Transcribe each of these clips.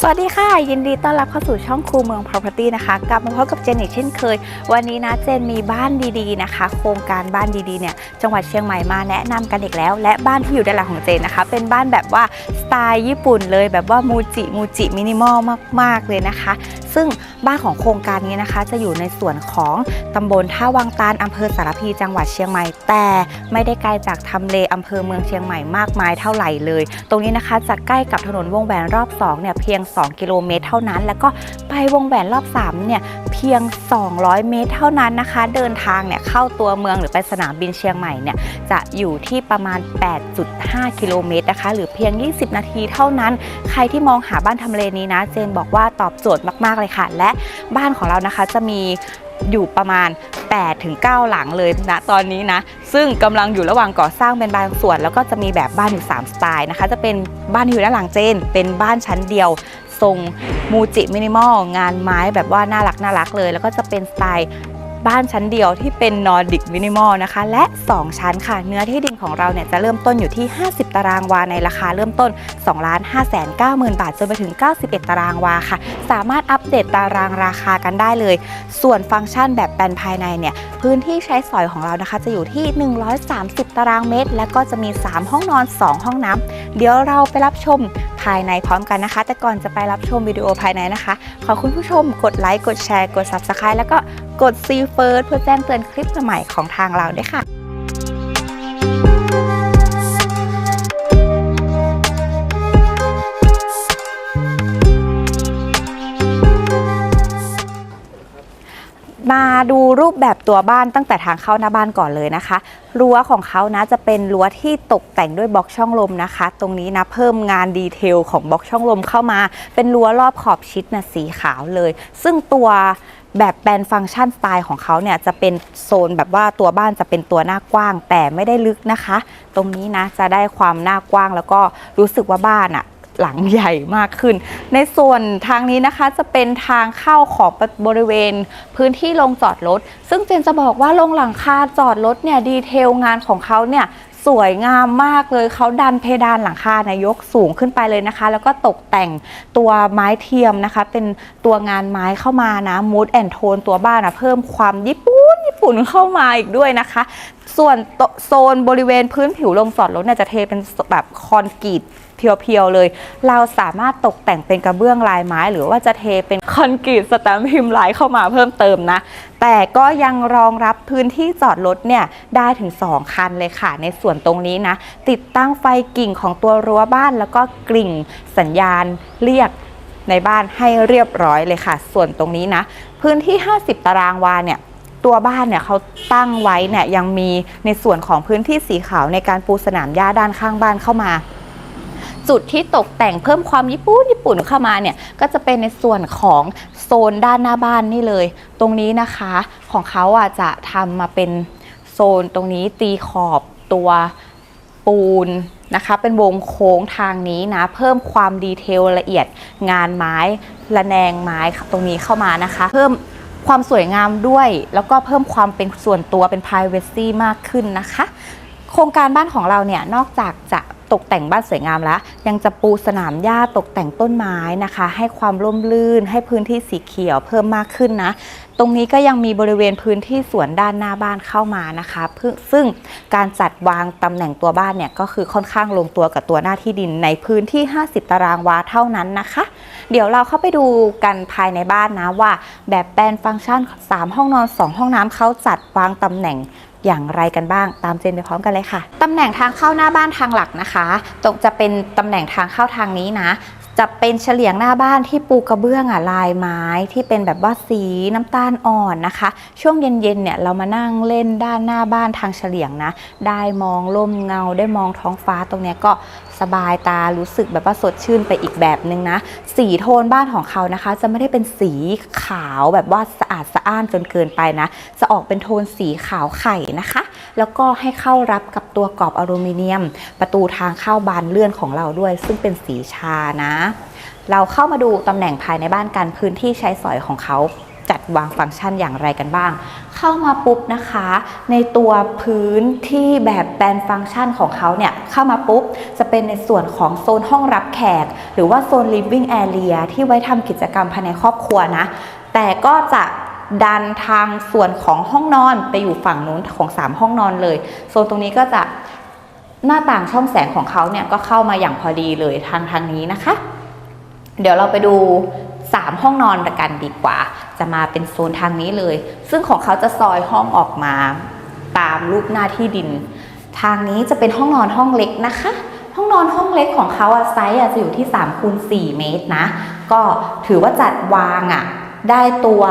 สวัสดีค่ะ ยินดีต้อนรับเข้าสู่ช่องครูเมือง Property นะคะ กลับมาพบกับเจนอีกเช่นเคย วันนี้นะเจนมีบ้านดีๆนะคะ โครงการบ้านดีๆเนี่ยจังหวัดเชียงใหม่มาแนะนำกันอีกแล้ว และบ้านที่อยู่ด้านหลังของเจนนะคะ เป็นบ้านแบบว่าสไตล์ญี่ปุ่นเลยแบบว่ามูจิมูจิมินิมอลมากๆเลยนะคะ ซึ่งบ้านของโครงการนี้นะคะ จะอยู่ในส่วนของตำบลท่าวังตานอำเภอสารพีจังหวัดเชียงใหม่ แต่ไม่ได้ไกลจากทำเลอำเภอเมืองเชียงใหม่มากมายเท่าไหร่เลย ตรงนี้นะคะจะใกล้กับถนนวงแหวนรอบ2เนี่ยเพียง 2 กิโลเมตรเท่านั้น แล้วก็ไปวงแหวนรอบ3เนี่ยเพียง 200 เมตรเท่านั้นนะคะ เดินทางเนี่ยเข้าตัวเมืองหรือไปสนามบินเชียงใหม่เนี่ยจะอยู่ที่ประมาณ 8.5 กิโลเมตรนะคะ หรือเพียง 20 นาทีเท่านั้น ใครที่มองหาบ้านทำเลนี้นะ เจนบอกว่าตอบโจทย์มากๆเลยค่ะ และบ้านของเรานะคะจะมีอยู่ประมาณ8ถึง9หลังเลยนะตอนนี้นะ ซึ่งกำลังอยู่ระหว่างก่อสร้างเป็นบางส่วน แล้วก็จะมีแบบบ้านอยู่ 3 สไตล์นะคะ จะเป็นบ้านที่อยู่ด้านหลังเจน เป็นบ้านชั้นเดียว ทรงมูจิมินิมอลงานไม้แบบว่าน่ารักน่ารักเลย แล้วก็จะเป็นสไตล์บ้านชั้นเดียวที่เป็นนอร์ดิกมินิมอลนะคะ และ 2 ชั้นค่ะ เนื้อที่ดินของเราเนี่ยจะเริ่มต้นอยู่ที่ 50 ตารางวาในราคาเริ่มต้น 2 5 9 0 0 0 0 บาท จนไปถึง 91 ตารางวาค่ะ สามารถอัปเดตตารางราคากันได้เลย ส่วนฟังก์ชันแบบแปลนภายในเนี่ย พื้นที่ใช้สอยของเรานะคะ จะอยู่ที่ 130 ตารางเมตร และก็จะมี 3 ห้องนอน 2 ห้องน้ำเดี๋ยวเราไปรับชมายในพร้อมกันนะคะ แต่ก่อนจะไปรับชมวิดีโอภายในนะคะ ขอคุณผู้ชมกดไลค์กดแชร์กด Subscribe แล้วก็กด See First เพื่อแจ้งเตือนคลิปใหม่ของทางเราด้วยค่ะ รูปแบบตัวบ้านตั้งแต่ทางเข้าหน้าบ้านก่อนเลยนะคะ รั้วของเขานะจะเป็นรั้วที่ตกแต่งด้วยบล็อกช่องลมนะคะ ตรงนี้นะเพิ่มงานดีเทลของบล็อกช่องลมเข้ามา เป็นรั้วรอบขอบชิดนะสีขาวเลย ซึ่งตัวแบบแปลนฟังก์ชันสไตล์ของเขาเนี่ยจะเป็นโซนแบบว่าตัวบ้านจะเป็นตัวหน้ากว้างแต่ไม่ได้ลึกนะคะ ตรงนี้นะจะได้ความหน้ากว้างแล้วก็รู้สึกว่าบ้านอะ หลังใหญ่มากขึ้น ในส่วนทางนี้นะคะจะเป็นทางเข้าของบริเวณพื้นที่ลงจอดรถ ซึ่งเจนจะบอกว่าลงหลังคาจอดรถเนี่ยดีเทลงานของเขาเนี่ยสวยงามมากเลยเขาดันเพดานหลังคาเนี่ยยกสูงขึ้นไปเลยนะคะ แล้วก็ตกแต่งตัวไม้เทียมนะคะ เป็นตัวงานไม้เข้ามานะมูดแอนโทนตัวบ้านนะเพิ่มความญี่ปุ่นญี่ปุ่นเข้ามาอีกด้วยนะคะ ส่วนโตโซนบริเวณพื้นผิวลงจอดรถเนี่ยจะเทเป็นแบบคอนกรีต เพียวๆเลย เราสามารถตกแต่งเป็นกระเบื้องลายไม้ หรือว่าจะเทเป็นคอนกรีตสแตมป์พิมพ์ลายเข้ามาเพิ่มเติมนะ แต่ก็ยังรองรับพื้นที่จอดรถเนี่ยได้ถึง 2 คันเลยค่ะ ในส่วนตรงนี้นะ ติดตั้งไฟกิ่งของตัวรั้วบ้าน แล้วก็กริ่งสัญญาณเรียกในบ้านให้เรียบร้อยเลยค่ะ ส่วนตรงนี้นะ พื้นที่ 50 ตารางวาเนี่ยตัวบ้านเนี่ยเขาตั้งไว้เนี่ยยังมีในส่วนของพื้นที่สีขาวในการปูสนามหญ้าด้านข้างบ้านเข้ามา จุดที่ตกแต่งเพิ่มความญี่ปุ่นญี่ปุ่นเข้ามาเนี่ยก็จะเป็นในส่วนของโซนด้านหน้าบ้านนี่เลย ตรงนี้นะคะของเขาอะจะทำมาเป็นโซนตรงนี้ตีขอบตัวปูนนะคะ เป็นวงโค้งทางนี้นะ เพิ่มความดีเทลละเอียดงานไม้ระแนงไม้ตรงนี้เข้ามานะคะ เพิ่มความสวยงามด้วย แล้วก็เพิ่มความเป็นส่วนตัวเป็น privacy มากขึ้นนะคะ โครงการบ้านของเราเนี่ยนอกจากจะ ตกแต่งบ้านสวยงามแล้ว ยังจะปูสนามหญ้าตกแต่งต้นไม้นะคะ ให้ความร่มรื่น ให้พื้นที่สีเขียวเพิ่มมากขึ้นนะ ตรงนี้ก็ยังมีบริเวณพื้นที่สวนด้านหน้าบ้านเข้ามานะคะซึ่งการจัดวางตำแหน่งตัวบ้านเนี่ยก็คือค่อนข้างลงตัวกับตัวหน้าที่ดินในพื้นที่ 50 ตารางวาเท่านั้นนะคะ เดี๋ยวเราเข้าไปดูกันภายในบ้านนะว่า แบบแปลนฟังก์ชัน 3 ห้องนอน 2 ห้องน้ำเขาจัดวางตำแหน่ง อย่างไรกันบ้าง ตามเจนไปพร้อมกันเลยค่ะตำแหน่งทางเข้าหน้าบ้านทางหลักนะคะ ตรงจะเป็นตำแหน่งทางเข้าทางนี้นะจะเป็นเฉลียงหน้าบ้านที่ปูกระเบื้องอะลายไม้ที่เป็นแบบว่าสีน้ำตาลอ่อนนะคะ ช่วงเย็นๆเนี่ยเรามานั่งเล่นด้านหน้าบ้านทางเฉลียงนะ ได้มองล่มเงาได้มองท้องฟ้าตรงเนี้ยก็สบายตารู้สึกแบบว่าสดชื่นไปอีกแบบนึงนะ สีโทนบ้านของเขานะคะ จะไม่ได้เป็นสีขาวแบบว่าสะอาดสะอ้านจนเกินไปนะ จะออกเป็นโทนสีขาวไข่นะคะ แล้วก็ให้เข้ารับกับตัวกรอบอลูมิเนียม ประตูทางเข้าบานเลื่อนของเราด้วย ซึ่งเป็นสีชานะ เราเข้ามาดูตำแหน่งภายในบ้านกันพื้นที่ใช้สอยของเขา วางฟังก์ชันอย่างไรกันบ้าง เข้ามาปุ๊บนะคะ ในตัวพื้นที่แบบแปลนฟังก์ชันของเขาเนี่ยเข้ามาปุ๊บจะเป็นในส่วนของโซนห้องรับแขก หรือว่าโซน living area ที่ไว้ทำกิจกรรมภายในครอบครัวนะ แต่ก็จะดันทางส่วนของห้องนอนไปอยู่ฝั่งนู้นของ 3 ห้องนอนเลย โซนตรงนี้ก็จะหน้าต่างช่องแสงของเขาเนี่ยก็เข้ามาอย่างพอดีเลยทางทางนี้นะคะ เดี๋ยวเราไปดู 3 ห้องนอนกันดีกว่า จะมาเป็นโซนทางนี้เลย ซึ่งของเขาจะซอยห้องออกมาตามรูปหน้าที่ดิน ทางนี้จะเป็นห้องนอนห้องเล็กนะคะ ห้องนอนห้องเล็กของเขาอะไซส์อะจะอยู่ที่3คูณ4เมตรนะ ก็ถือว่าจัดวางอะได้ตัว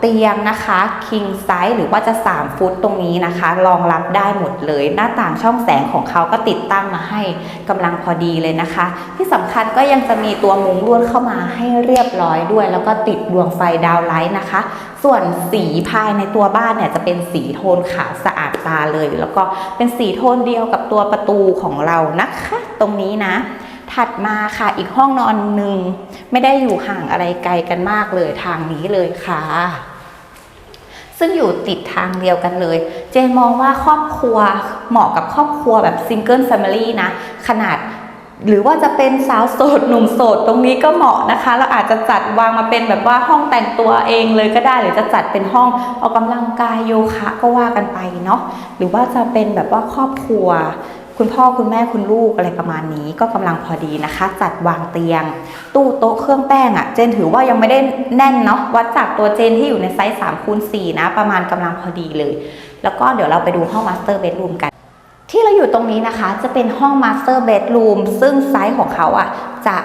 เตียงนะคะ king size หรือว่าจะ 3 ฟุตตรงนี้นะคะรองรับได้หมดเลย หน้าต่างช่องแสงของเขาก็ติดตั้งมาให้กำลังพอดีเลยนะคะ ที่สำคัญก็ยังจะมีตัวมุ้งลวดเข้ามาให้เรียบร้อยด้วย แล้วก็ติดดวงไฟดาวไลท์นะคะ ส่วนสีภายในตัวบ้านเนี่ยจะเป็นสีโทนขาวสะอาดตาเลย แล้วก็เป็นสีโทนเดียวกับตัวประตูของเรานะคะ ตรงนี้นะถัดมาค่ะอีกห้องนอนหนึ่งไม่ได้อยู่ห่างอะไรไกลกันมากเลยทางนี้เลยค่ะ ซึ่งอยู่ติดทางเดียวกันเลย เจนมองว่าครอบครัวเหมาะกับครอบครัวแบบซิงเกิลแฟมิลี่นะ ขนาดหรือว่าจะเป็นสาวโสดหนุ่มโสดตรงนี้ก็เหมาะนะคะ เราอาจจะจัดวางมาเป็นแบบว่าห้องแต่งตัวเองเลยก็ได้ หรือจะจัดเป็นห้องออกกำลังกายโยคะก็ว่ากันไปเนาะหรือว่าจะเป็นแบบว่าครอบครัว คุณพ่อคุณแม่คุณลูกอะไรประมาณนี้ก็กำลังพอดีนะคะ จัดวางเตียง ตู้โต๊ะเครื่องแป้งอะ่ะเจนถือว่ายังไม่ได้แน่นเนาะวัดจากตัวเจนที่อยู่ในไซส์3คูณ4นะ ประมาณกำลังพอดีเลย แล้วก็เดี๋ยวเราไปดูห้องมาสเตอร์เบดรูมกัน ที่เราอยู่ตรงนี้นะคะ จะเป็นห้องมาสเตอร์เบดรูมซึ่งไซส์ของเขาอะจะ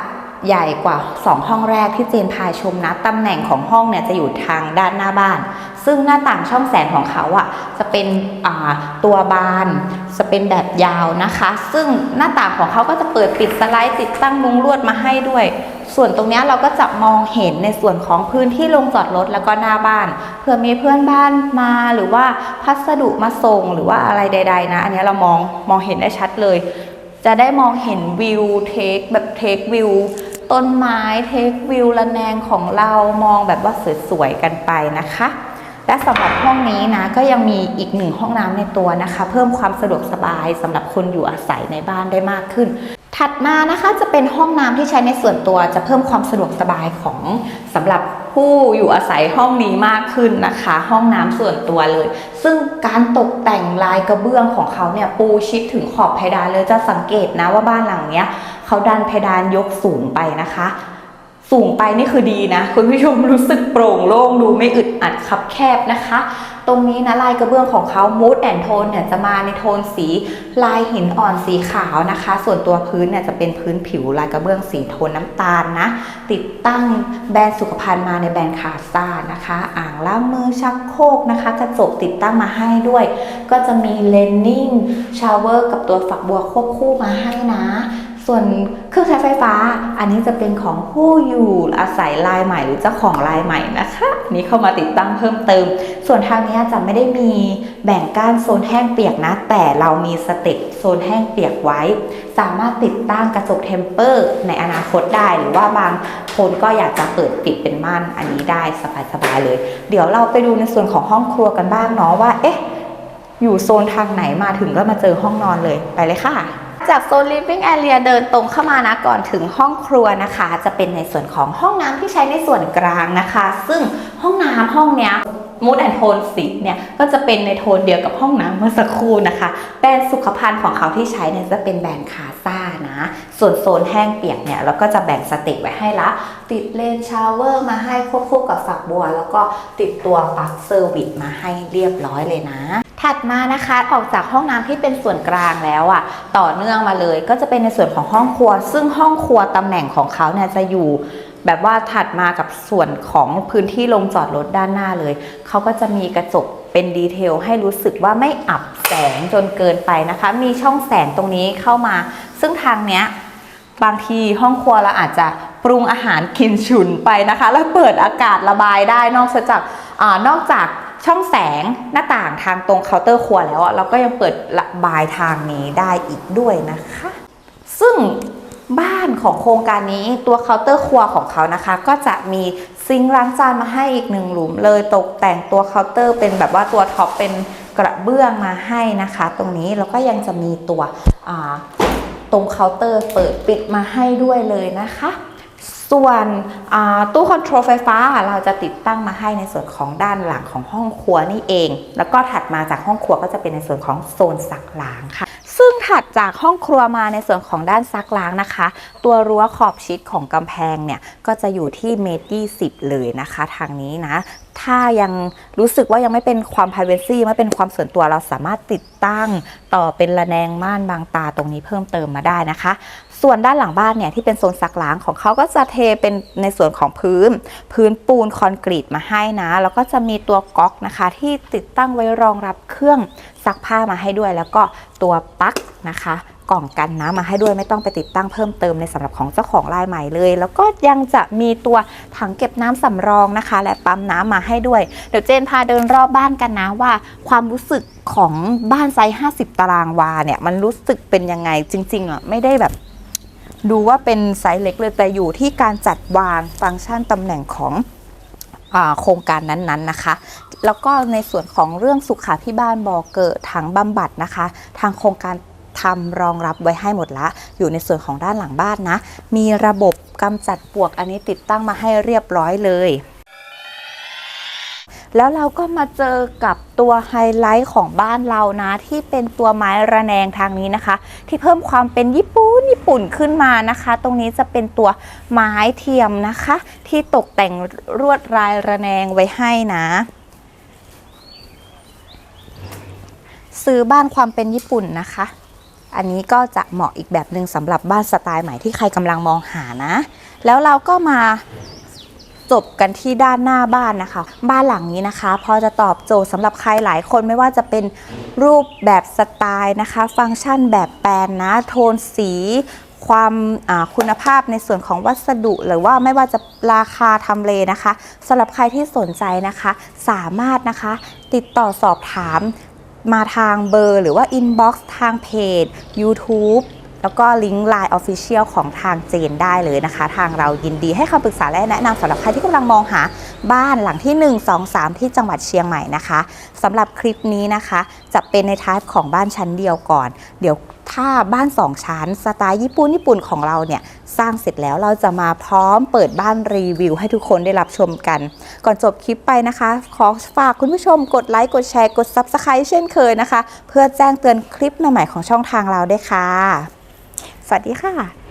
ใหญ่กว่า 2 ห้องแรกที่เจนพาชมนะ ตำแหน่งของห้องเนี่ยจะอยู่ทางด้านหน้าบ้าน ซึ่งหน้าต่างช่องแสงของเขาอะจะเป็นตัวบาน จะเป็นแบบยาวนะคะ ซึ่งหน้าต่างของเขาก็จะเปิดปิดสไลด์ติดตั้งมุ้งลวดมาให้ด้วย ส่วนตรงนี้เราก็จะมองเห็นในส่วนของพื้นที่ลงจอดรถแล้วก็หน้าบ้าน เผื่อมีเพื่อนบ้านมาหรือว่าพัสดุมาส่งหรือว่าอะไรใด ๆ นะ อันนี้เรามองมองเห็นได้ชัดเลยจะได้มองเห็นวิวเทคแบบเทควิว ต้นไม้เทควิวระแนงของเรามองแบบว่าสวยๆกันไปนะคะ และสำหรับห้องนี้นะก็ยังมีอีกหนึ่งห้องน้ำในตัวนะคะ เพิ่มความสะดวกสบายสำหรับคนอยู่อาศัยในบ้านได้มากขึ้น ถัดมานะคะจะเป็นห้องน้ำที่ใช้ในส่วนตัวจะเพิ่มความสะดวกสบายของสำหรับ ผู้อยู่อาศัยห้องนี้มากขึ้นนะคะ ห้องน้ำส่วนตัวเลย ซึ่งการตกแต่งลายกระเบื้องของเขาเนี่ยปูชิดถึงขอบเพดานเลยจะสังเกตนะว่าบ้านหลังเนี้ยเขาดันเพดานยกสูงไปนะคะ สูงไปนี่คือดีนะ คุณผู้ชมรู้สึกโปร่งโล่งดูไม่อึดอัดคับแคบนะคะ ตรงนี้นะลายกระเบื้องของเขา mood and tone เนี่ยจะมาในโทนสีลายหินอ่อนสีขาวนะคะ ส่วนตัวพื้นเนี่ยจะเป็นพื้นผิวลายกระเบื้องสีโทนน้ำตาลนะ ติดตั้งแบรนด์สุขภัณฑ์มาในแบรนด์คาซ่านะคะ อ่างล้างมือชักโครกนะคะ กระจกติดตั้งมาให้ด้วย ก็จะมีเลนนิ่งชาวเวอร์กับตัวฝักบัวควบคู่มาให้นะ ส่วนเครื่องใช้ไฟฟ้า อันนี้จะเป็นของผู้อยู่อาศัยรายใหม่หรือเจ้าของรายใหม่นะคะนนี้เข้ามาติดตั้งเพิ่มเติม ส่วนทางนี้จะไม่ได้มีแบ่งก้านโซนแห้งเปียกนะ แต่เรามีสเต็ปโซนแห้งเปียกไว้ สามารถติดตั้งกระจกเทมเปอร์ในอนาคตได้หรือว่าบางคนก็อยากจะเปิดปิดเป็นม่านอันนี้ได้สบายๆเลย เดี๋ยวเราไปดูในส่วนของห้องครัวกันบ้างเนาะว่าเอ๊ะอยู่โซนทางไหนมาถึงก็มาเจอห้องนอนเลยไปเลยค่ะ จากโซน living area เดินตรงเข้ามานะก่อนถึงห้องครัวนะคะ จะเป็นในส่วนของห้องน้ำที่ใช้ในส่วนกลางนะคะ ซึ่งห้องน้ำห้องเนี้ยมูดแอนโทนสีเนี่ยก็จะเป็นในโทนเดียวกับห้องน้ำเมื่อสักครู่นะคะ แบรนด์สุขภัณฑ์ของเขาที่ใช้เนี่ยจะเป็นแบรนด์คาซ่านะ ส่วนโซนแห้งเปียกเนี่ยเราก็จะแบ่งสเต็ปไว้ให้ละ ติดเลนชาวเวอร์มาให้ควบคู่กับฝักบัว แล้วก็ติดตัวปลั๊กเซอร์วิสมาให้เรียบร้อยเลยนะ ถัดมานะคะออกจากห้องน้ำที่เป็นส่วนกลางแล้วอะ่ะต่อเนื่องมาเลยก็จะเป็นในส่วนของห้องครัว ซึ่งห้องครัวตำแหน่งของเขาเนี่ยจะอยู่ แบบว่าถัดมากับส่วนของพื้นที่ลงจอดรถด้านหน้าเลยเขาก็จะมีกระจกเป็นดีเทลให้รู้สึกว่าไม่อับแสงจนเกินไปนะคะ มีช่องแสงตรงนี้เข้ามา ซึ่งทางเนี้ยบางทีห้องครัวเราอาจจะปรุงอาหารกินฉุนไปนะคะ แล้วเปิดอากาศระบายได้นอกจากอานอกจาก ช่องแสงหน้าต่างทางตรงเคาน์เตอร์ครัวแล้วอะเราก็ยังเปิดระบายทางนี้ได้อีกด้วยนะคะ ซึ่งบ้านของโครงการนี้ตัวเคาน์เตอร์ครัวของเขานะคะ ก็จะมีซิงค์ล้างจานมาให้อีกหนึ่งหลุมเลยตกแต่งตัวเคาน์เตอร์ เป็นแบบว่าตัวท็อปเป็นกระเบื้องมาให้นะคะ ตรงนี้แล้วก็ยังจะมีตัวตรงเคาน์เตอร์เปิดปิดมาให้ด้วยเลยนะคะ ส่วนตู้คอนโทรลไฟฟ้าเราจะติดตั้งมาให้ในส่วนของด้านหลังของห้องครัวนี่เอง แล้วก็ถัดมาจากห้องครัวก็จะเป็นในส่วนของโซนซักล้างค่ะ ซึ่งถัดจากห้องครัวมาในส่วนของด้านซักล้างนะคะ ตัวรั้วขอบชิดของกำแพงเนี่ยก็จะอยู่ที่เมตรยี่สิบเลยนะคะ ทางนี้นะ ถ้ายังรู้สึกว่ายังไม่เป็นความ p r i เวซีไม่เป็นความส่วนตัวเราสามารถติดตั้งต่อเป็นระแนงม่านบางตาตรงนี้เพิ่มเติมมาได้นะคะ ส่วนด้านหลังบ้านเนี่ยที่เป็นโซนซักล้างของเขาก็จะเทเป็นในส่วนของพื้น พื้นปูนคอนกรีตมาให้นะ แล้วก็จะมีตัวก๊อกนะคะ ที่ติดตั้งไว้รองรับเครื่องซักผ้ามาให้ด้วย แล้วก็ตัวปลั๊กนะคะ กล่องกันน้ำมาให้ด้วยไม่ต้องไปติดตั้งเพิ่มเติมในสำหรับของเจ้าของรายใหม่เลย แล้วก็ยังจะมีตัวถังเก็บน้ำสำรองนะคะ และปั๊มน้ำมาให้ด้วย เดี๋ยวเจนพาเดินรอบบ้านกันนะว่า ความรู้สึกของบ้านไซส์50 ตารางวาเนี่ยมันรู้สึกเป็นยังไงจริงๆอะไม่ได้แบบดูว่าเป็นไซส์เล็กเลยแต่อยู่ที่การจัดวางฟังก์ชันตำแหน่งของโครงการนั้นๆนะคะ แล้วก็ในส่วนของเรื่องสุขาพิบาลบ่อเกิดถังบำบัดนะคะ ทางโครงการ ทำรองรับไว้ให้หมดละ อยู่ในส่วนของด้านหลังบ้านนะ มีระบบกำจัดปลวกอันนี้ติดตั้งมาให้เรียบร้อยเลยแล้วเราก็มาเจอกับตัวไฮไลท์ของบ้านเรานะ ที่เป็นตัวไม้ระแนงทางนี้นะคะ ที่เพิ่มความเป็นญี่ปุ่นญี่ปุ่นขึ้นมานะคะ ตรงนี้จะเป็นตัวไม้เทียมนะคะ ที่ตกแต่งรวดลายระแนงไว้ให้นะ ซื้อบ้านความเป็นญี่ปุ่นนะคะ อันนี้ก็จะเหมาะอีกแบบหนึ่งสำหรับบ้านสไตล์ใหม่ที่ใครกำลังมองหานะ แล้วเราก็มาจบกันที่ด้านหน้าบ้านนะคะ บ้านหลังนี้นะคะ พอจะตอบโจทย์สำหรับใครหลายคนไม่ว่าจะเป็นรูปแบบสไตล์นะคะ ฟังก์ชันแบบแปลนนะ โทนสี ความคุณภาพในส่วนของวัสดุ หรือว่าไม่ว่าจะราคาทำเลนะคะสำหรับใครที่สนใจนะคะ สามารถนะคะ ติดต่อสอบถาม มาทางเบอร์หรือว่าอินบ็อกซ์ทางเพจ YouTube แล้วก็ลิงก์ Line Official ของทางเจนได้เลยนะคะ ทางเรายินดีให้คำปรึกษาและแนะนำสำหรับใครที่กำลังมองหาบ้านหลังที่ 1 2 3 ที่จังหวัดเชียงใหม่นะคะสำหรับคลิปนี้นะคะ จะเป็นในทายของบ้านชั้นเดียวก่อน เดี๋ยวถ้าบ้านสองชั้นสไตล์ญี่ปุ่นญี่ปุ่นของเราเนี่ยสร้างเสร็จแล้วเราจะมาพร้อมเปิดบ้านรีวิวให้ทุกคนได้รับชมกัน ก่อนจบคลิปไปนะคะ ขอฝากคุณผู้ชมกดไลค์กดแชร์กด Subscribe เช่นเคยนะคะ เพื่อแจ้งเตือนคลิปใหม่ๆของช่องทางเราด้วยค่ะ สวัสดีค่ะ